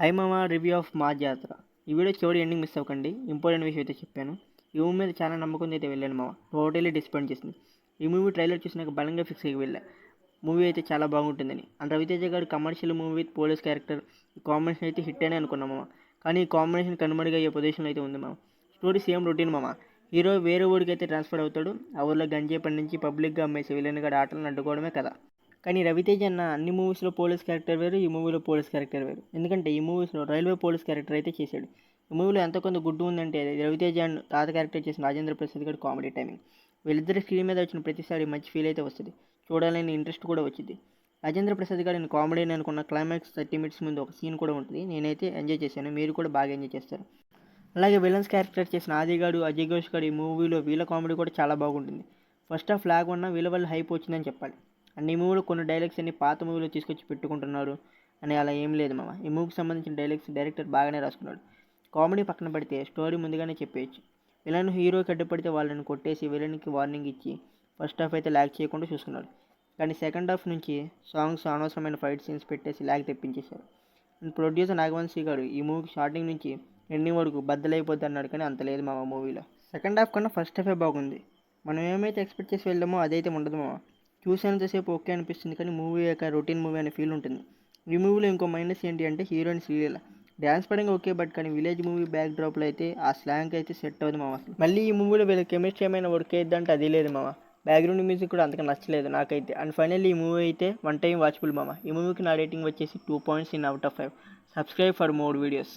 High మామా review of మా జాతర ఈ వీడియో చివరి ఎండింగ్ మిస్ అవ్వకండి. ఇంపార్టెంట్ విషయం అయితే చెప్పాను. ఈ మూవీ మీద చాలా నమ్మకం అయితే వెళ్ళాను మామ. టోటలీ డిసప్పాయింట్ చేసింది. ఈ మూవీ ట్రైలర్ చూసినాక బలంగా ఫిక్స్ అయ్యి వెళ్ళా. మూవీ అయితే చాలా బాగుంటుందని. And Raviteja garu commercial movie with police character ఈ కాంబినేషన్ అయితే హిట్ అనే అనుకున్నాం మామ. కానీ ఈ కాంబినేషన్ కనుమరుగయ్యే పొజిషన్లో అయితే ఉంది మామ. స్టోరీ సేమ్ రొటీన్ మామ. హీరో వేరే ఊరికి అయితే ట్రాన్స్ఫర్ అవుతాడు. ఆ ఊర్లో గంజే పండించి పబ్లిక్గా అమ్మేసి విలన్ గడ ఆటలను అడ్డుకోవడమే కదా కానీ రవితేజ అన్న అన్ని మూవీస్లో పోలీస్ క్యారెక్టర్ వేరు ఈ మూవీలో పోలీస్ క్యారెక్టర్ వేరు. ఎందుకంటే ఈ మూవీస్లో రైల్వే పోలీస్ క్యారెక్టర్ అయితే చేశాడు. ఈ మూవీలో ఎంత కొంత గుడ్డు ఉందంటే రవితేజ అండ్ తాత క్యారెక్టర్ చేసిన రాజేంద్ర ప్రసాద్ గారి కామెడీ టైమింగ్ వీళ్ళిద్దరి స్క్రీన్ మీద వచ్చిన ప్రతిసారి మంచి ఫీల్ అయితే వస్తుంది. చూడాలని ఇంట్రెస్ట్ కూడా వచ్చింది రాజేంద్ర ప్రసాద్ గారిని నేను కామెడీ అని అనుకున్న క్లైమాక్స్ థర్టీ మినిట్స్ ముందు ఒక సీన్ కూడా ఉంటుంది. నేనైతే ఎంజాయ్ చేశాను. మీరు కూడా బాగా ఎంజాయ్ చేస్తారు. అలాగే విలన్స్ క్యారెక్టర్ చేసిన ఆదిగాడు అజయ్ ఘోష్ గారు ఈ మూవీలో వీళ్ళ కామెడీ కూడా చాలా బాగుంటుంది. ఫస్ట్ ఆఫ్ ఫ్లాగ్ ఉన్న వీళ్ళ వల్ల హైప్ వచ్చిందని చెప్పాలి. అండ్ ఈ మూవీలో కొన్ని డైలాగ్స్ అన్ని పాత మూవీలో తీసుకొచ్చి పెట్టుకుంటున్నారు. అని అలా ఏం లేదు మామ. ఈ మూవీకి సంబంధించిన డైలాగ్స్ డైరెక్టర్ బాగానే రాసుకున్నాడు. కామెడీ పక్కన పెడితే స్టోరీ ముందుగానే చెప్పేయచ్చు. విలన్ హీరోకి అడ్డుపడితే వాళ్ళని కొట్టేసి విలన్కి వార్నింగ్ ఇచ్చి ఫస్ట్ హాఫ్ అయితే ల్యాక్ చేయకుండా చూసుకున్నాడు. కానీ సెకండ్ హాఫ్ నుంచి సాంగ్స్ అనవసరమైన ఫైట్ సీన్స్ పెట్టేసి ల్యాక్ తెప్పించేశారు. అండ్ ప్రొడ్యూసర్ నాగవంశీ గారు ఈ మూవీకి స్టార్టింగ్ నుంచి ఎండింగ్ వరకు బద్దలైపోద్ది అన్నాడు కానీ అంత లేదు మామ మూవీలో. సెకండ్ హాఫ్ కన్నా ఫస్ట్ హాఫే బాగుంది. మనం ఏమైతే ఎక్స్పెక్ట్ చేసి వెళ్ళామో అదైతే ఉండదు మామ. చూసేంతసేపు ఓకే అనిపిస్తుంది కానీ మూవీ యొక్క రొటీన్ మూవీ అనే ఫీల్ ఉంటుంది. ఈ మూవీలో ఇంకో మైనస్ ఏంటి అంటే హీరోయిన్ శ్రీలీల డ్యాన్స్ పడంగా ఓకే బట్ కానీ విలేజ్ మూవీ బ్యాక్ డ్రాప్లో అయితే ఆ స్లాంగ్ అయితే సెట్ అవ్వదు మామ అసలు. మళ్ళీ ఈ మూవీలో వీళ్ళ కెమిస్ట్రీ ఏమైనా వర్క్ అయ్యిద్దంటే అది లేదు మామ. బ్యాక్గ్రౌండ్ మ్యూజిక్ కూడా అంతగా నచ్చలేదు నాకైతే. అండ్ ఫైనల్లీ ఈ మూవీ అయితే వన్ టైం వాచ్బుల్ మామ. ఈ మూవీకి నా రేటింగ్ వచ్చేసి two points in out of five. Subscribe for more videos.